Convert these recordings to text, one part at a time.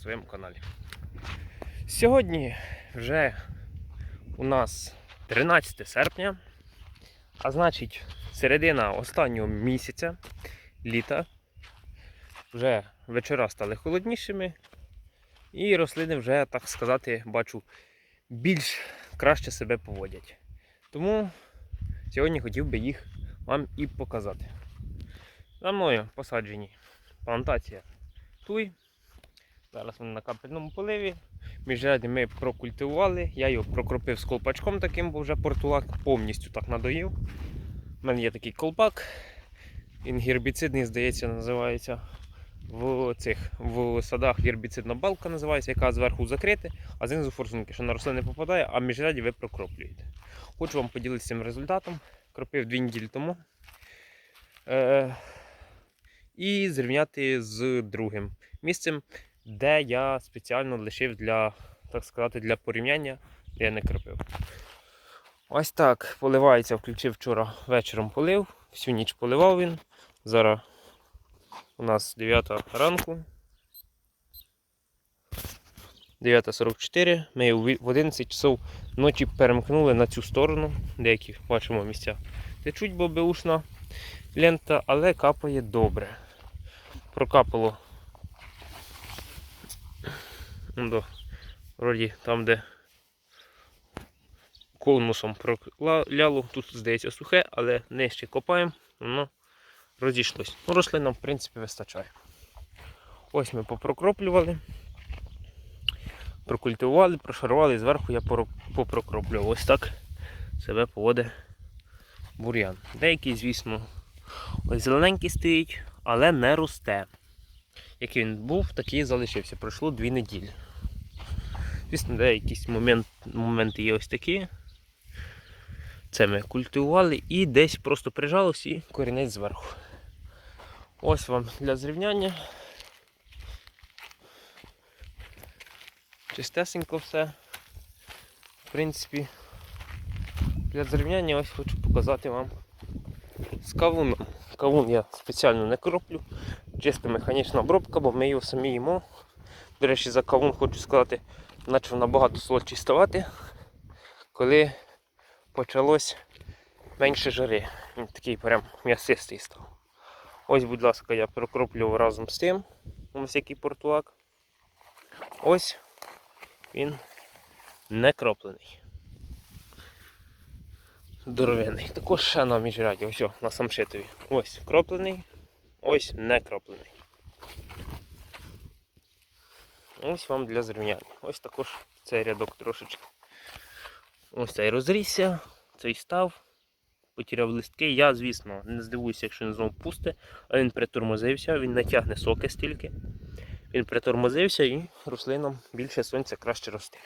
своєму каналі. Сьогодні вже у нас 13 серпня, а значить середина останнього місяця літа. Вже вечора стали холоднішими, і рослини вже, так сказати, бачу, більш краще себе поводять. Тому сьогодні хотів би їх вам і показати. За мною посаджені плантація туй. Зараз вони на капельному поливі. Міжряді ми прокультивували. Я його прокропив з колпачком таким, бо вже портулак повністю так надоїв. У мене є такий колпак. Він гербіцидний, здається, називається. В цих в садах гербіцидна балка називається, яка зверху закрита, а знизу форсунки, що на рослини попадає, а міжряді ви прокроплюєте. Хочу вам поділитися цим результатом. Кропив дві неділі тому. Е- і зрівняти з другим місцем, де я спеціально лишив для, так сказати, для порівняння, де я не кропив. Ось так поливається, включив вчора вечором полив, всю ніч поливав він. Зараз у нас 9 ранку. 9.44. Ми в 11 часов ночі перемкнули на цю сторону. Деякі бачимо місця. Течуть бобеушна лента, але капає добре. Прокапало. До, вроді там, де конусом проляло, тут здається сухе, але нижче копаємо, воно розійшлось. Ну, рослинам, в принципі, вистачає. Ось ми попрокроплювали, прокультивували, прошарували зверху я попрокроплював. Ось так себе поводить бур'ян. Деякий, звісно, ось зелененький стоїть, але не росте. Який він був, такий і залишився. Пройшло дві неділі. Звісно, де якісь момент, моменти є ось такі. Це ми культивували і десь просто прижалось і корінець зверху. Ось вам для зрівняння. Чистесенько все. В принципі, для зрівняння ось хочу показати вам з кавуном. Кавун я спеціально не кроплю. Чиста механічна обробка, бо ми його самі їмо. До речі, за кавун хочу сказати, почав набагато солодший ставати, коли почалось менше жари. Він такий прям м'ясистий став. Ось, будь ласка, я прокроплював разом з тим. Ось який портулак. Ось він не кроплений. Здоровенний. Також ще на міжряді, ось на самшитові. Ось кроплений, ось не кроплений. Ось вам для зрівняння. Ось також цей рядок трошечки. Ось цей розрісся, цей став, потеряв листки. Я, звісно, не здивуюся, якщо він знову пусте, а він притормозився, він натягне соки стільки. Він притормозився і рослинам більше сонця краще рости.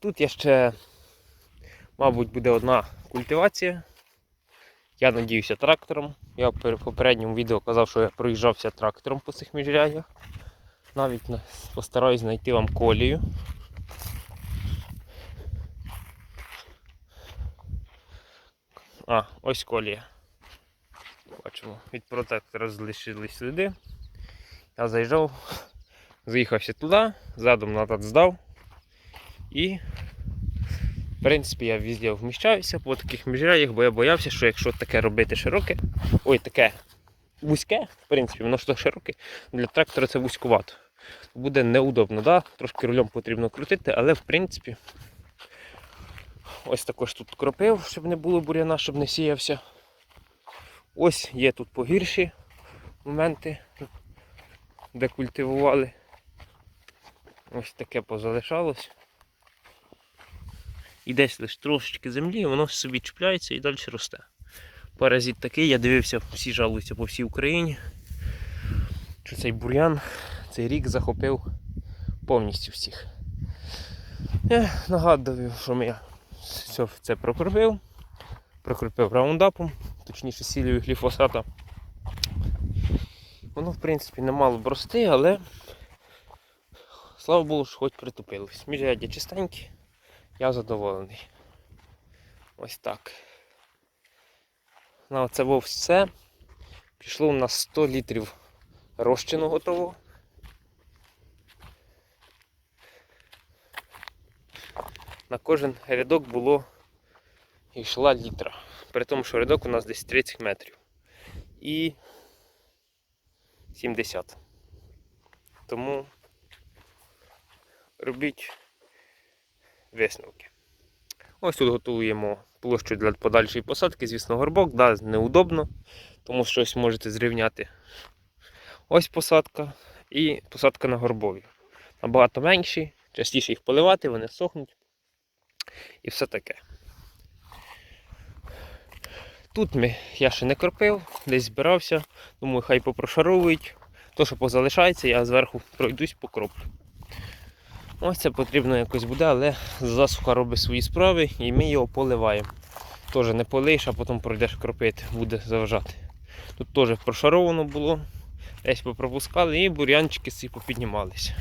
Тут я ще, мабуть, буде одна культивація. Я надіюся трактором. Я в попередньому відео казав, що я проїжджався трактором по цих міжрядях. Навіть постараюсь знайти вам колію. А, ось колія. Бачимо, від протектора залишились сліди. Я заїжджав, заїхався туди, задом назад здав. І, в принципі, я везде вміщаюся по таких міжрядях, бо я боявся, що якщо таке робити широке, ой, таке вузьке, в принципі, воно ж то широке, для трактора це вузькувато. Буде неудобно, да? трошки рулем потрібно крутити, але в принципі ось також тут кропив, щоб не було буряна, щоб не сіявся. Ось є тут погірші моменти, де культивували. Ось таке позалишалось. І десь лише трошечки землі, воно собі чіпляється і далі росте. Паразит такий, я дивився, всі жалуються по всій Україні. Що цей бур'ян цей рік захопив повністю всіх. Я нагадую, що я все це прокропив. Прокропив раундапом, точніше сілею гліфосата. Воно в принципі не мало б рости, але слава Богу, що хоч притупилось. Міжряддя чистенькі, я задоволений. Ось так. На оце було все. Пішло у нас 100 літрів розчину готового. На кожен рядок було йшла літра. При тому, що рядок у нас десь 30 метрів. І 70. Тому робіть висновки. Ось тут готуємо площу для подальшої посадки. Звісно, горбок, да, неудобно, тому що можете зрівняти. Ось посадка і посадка на горбові. Набагато менші, частіше їх поливати, вони сохнуть. І все таке. Тут ми, я ще не кропив, десь збирався, думаю, хай попрошаровують. То, що позалишається, я зверху пройдусь покроплю. Ось це потрібно якось буде, але засуха робить свої справи і ми його поливаємо. Теж не полиш, а потім пройдеш кропити, буде заважати. Тут теж прошаровано було, десь попропускали і бур'янчики всі попіднімалися.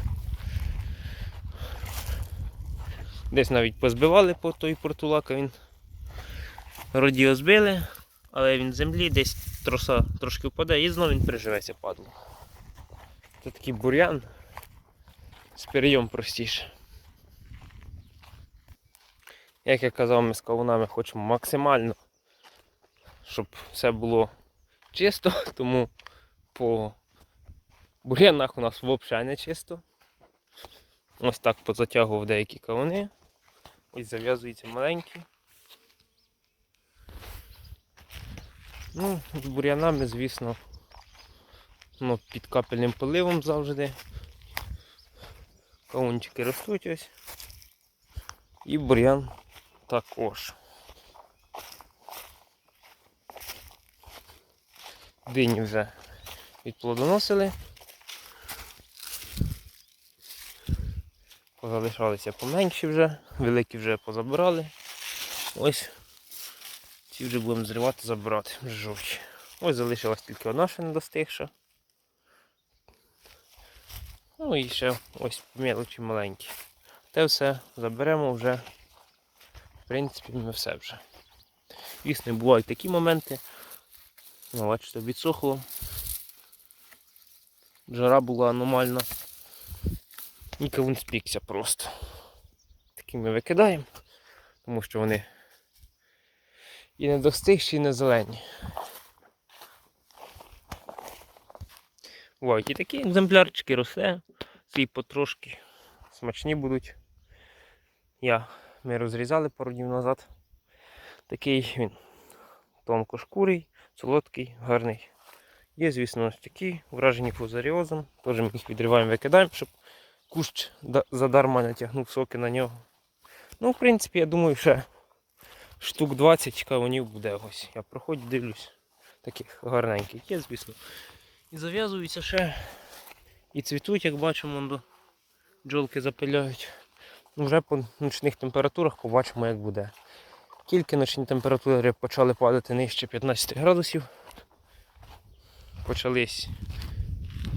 Десь навіть позбивали по той портулака, він родіо збили, але він землі десь троса трошки впаде і знову він приживеться падло. Це такий бур'ян. З перейом простіше. Як я казав, ми з кавунами хочемо максимально, щоб все було чисто, тому по бур'янах у нас взагалі не чисто. Ось так позатягував деякі кавуни. Ось зав'язуються маленькі. Ну, з бур'янами, звісно, ну, під капельним поливом завжди. Кавунчики ростуть ось. І бур'ян також. Дині вже відплодоносили. Позалишалися поменші вже, великі вже позабирали. Ось ці вже будемо зривати, забирати вже жовті. Ось залишилась тільки одна ще достигша. Ну і ще ось мелочі маленькі. Те все заберемо вже. В принципі, ми все вже. Звісно, бувають такі моменти. Ну, бачите, відсохло. Жара була аномальна. І кавун спікся просто. Такі ми викидаємо, тому що вони і не достигші, і не зелені. Бувають і такі екземплярчики росте, ці потрошки смачні будуть. Я, ми розрізали пару днів назад. Такий він тонкошкурий, солодкий, гарний. Є, звісно, ось такі, вражені фузаріозом. Теж ми їх відриваємо, викидаємо, щоб кущ да- задарма не тягнув соки на нього. Ну, в принципі, я думаю, ще штук 20 кавунів буде ось. Я проходжу, дивлюсь. Таких гарненьких є, звісно. І зав'язуються ще. І цвітуть, як бачимо, бджолки запиляють. Вже по нічних температурах побачимо, як буде. Тільки ночні температури почали падати нижче 15 градусів. Почались,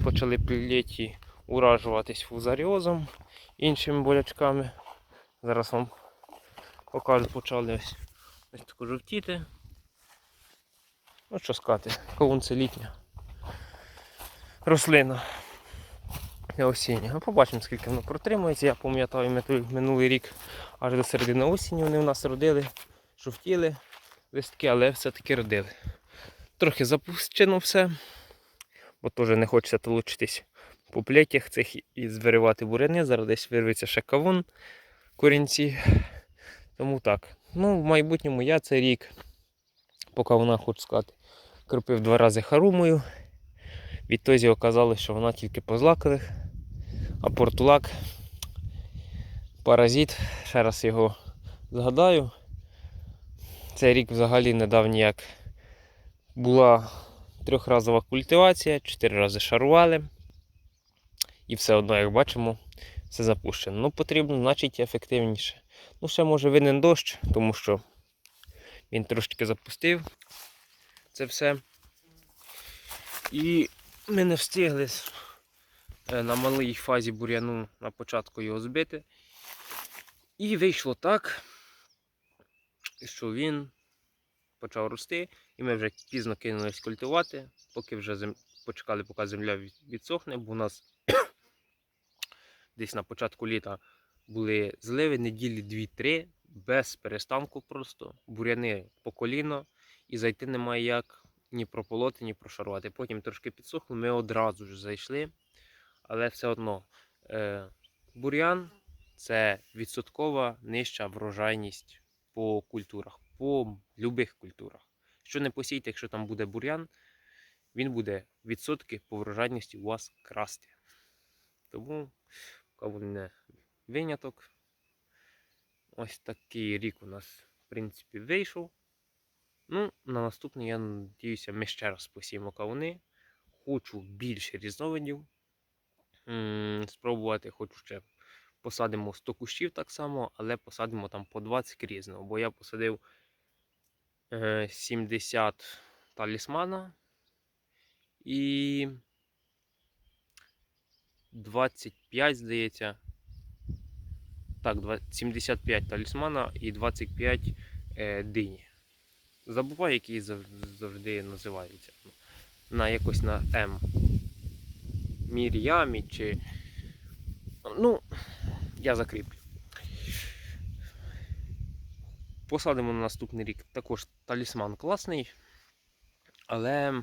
почали плеті уражуватись фузаріозом, іншими болячками. Зараз вам покажу, почали ось, ось таку жовтіти. Ну що сказати, кавун це літня рослина осіння. Ну, побачимо, скільки воно протримується. Я пам'ятаю, минулий рік аж до середини осені вони у нас родили, жовтіли листки, але все-таки родили. Трохи запущено все, бо теж не хочеться толочитись по плетях цих і звиривати буряни. Зараз десь вирветься ще кавун корінці. Тому так. Ну, в майбутньому я цей рік, поки вона хочу сказати, кропив два рази харумою. Відтоді оказалось, що вона тільки по злакових, а портулак паразит, ще раз його згадаю. Цей рік взагалі не дав. Була трьохразова культивація, чотири рази шарували. І все одно, як бачимо, все запущено. Ну, потрібно, значить, ефективніше. Ну, ще може винен дощ, тому що він трошки запустив це все. І ми не встигли е, на малій фазі бур'яну на початку його збити. І вийшло так, що він почав рости, і ми вже пізно кинулись культивувати, поки вже зем... почекали, поки земля відсохне, бо у нас десь на початку літа були зливи неділі 2-3, без перестанку просто, буряни по коліно, і зайти немає як ні прополоти, ні прошарувати. Потім трошки підсохло, ми одразу ж зайшли, але все одно е, бур'ян це відсоткова нижча врожайність по культурах, по любих культурах. Що не посійте, якщо там буде бур'ян, він буде відсотки по врожайності у вас красти. Тому кавун не виняток. Ось такий рік у нас, в принципі, вийшов. Ну, на наступний, я надіюся, ми ще раз посіємо кавуни. Хочу більше різновидів. Спробувати хочу ще посадимо 100 кущів так само, але посадимо там по 20 різного. Бо я посадив е, 70 талісмана і 25, здається. Так, 75 талісмана і 25 е, дині. Забуваю, зав- завжди називаються. На якось на М. Мір'ямі чи. Ну, я закріплю. Посадимо на наступний рік також талісман класний. Але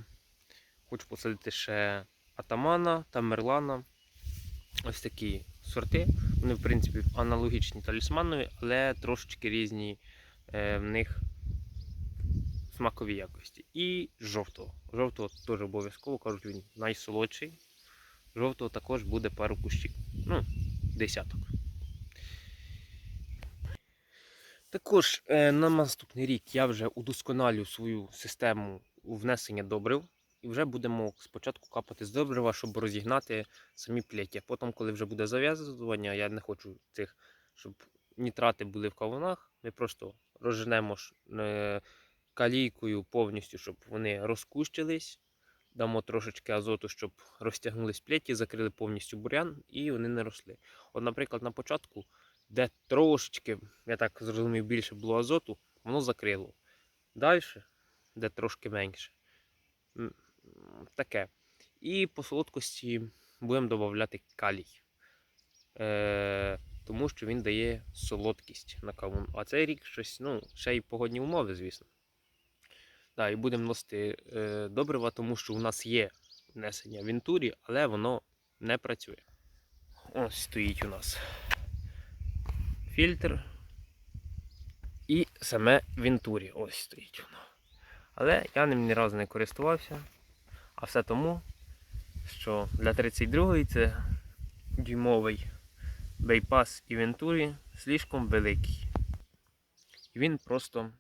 хочу посадити ще атамана та мерлана. Ось такі сорти. Вони, в принципі, аналогічні талісманові, але трошечки різні е, в них смакові якості. І жовтого. Жовтого теж обов'язково кажуть, він найсолодший. Жовтого також буде пару кущів. Ну, десяток. Також е, на наступний рік я вже удосконалю свою систему внесення добрив. І вже будемо спочатку капати з добрива, щоб розігнати самі плеті. Потім, коли вже буде зав'язування, я не хочу цих, щоб нітрати були в кавунах. Ми просто розженемо е, калійкою повністю, щоб вони розкущились. Дамо трошечки азоту, щоб розтягнулись плеті, закрили повністю бурян і вони не росли. От, наприклад, на початку, де трошечки, я так зрозумів, більше було азоту, воно закрило. Далі, де трошки менше. Таке. І по солодкості будемо додавати калій. Е, тому що він дає солодкість на кавун. А цей рік щось, ну, ще й погодні умови, звісно. Да, і будемо носити е, добрива, тому що у нас є внесення вентурі, але воно не працює. Ось стоїть у нас фільтр і саме вентурі. Ось стоїть воно. Але я ним ні разу не користувався. А все тому, що для 32-ї це дюймовий бейпас і вентурі слишком великий. І він просто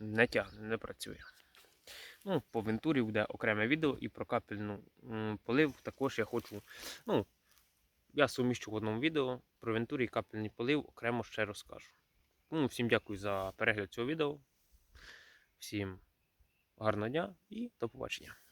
не тягне, не працює. Ну, по вентурі буде окреме відео і про капельну полив також я хочу. Ну, я суміщу в одному відео про вентурі і капельний полив окремо ще розкажу. Ну, всім дякую за перегляд цього відео. Всім гарного дня і до побачення.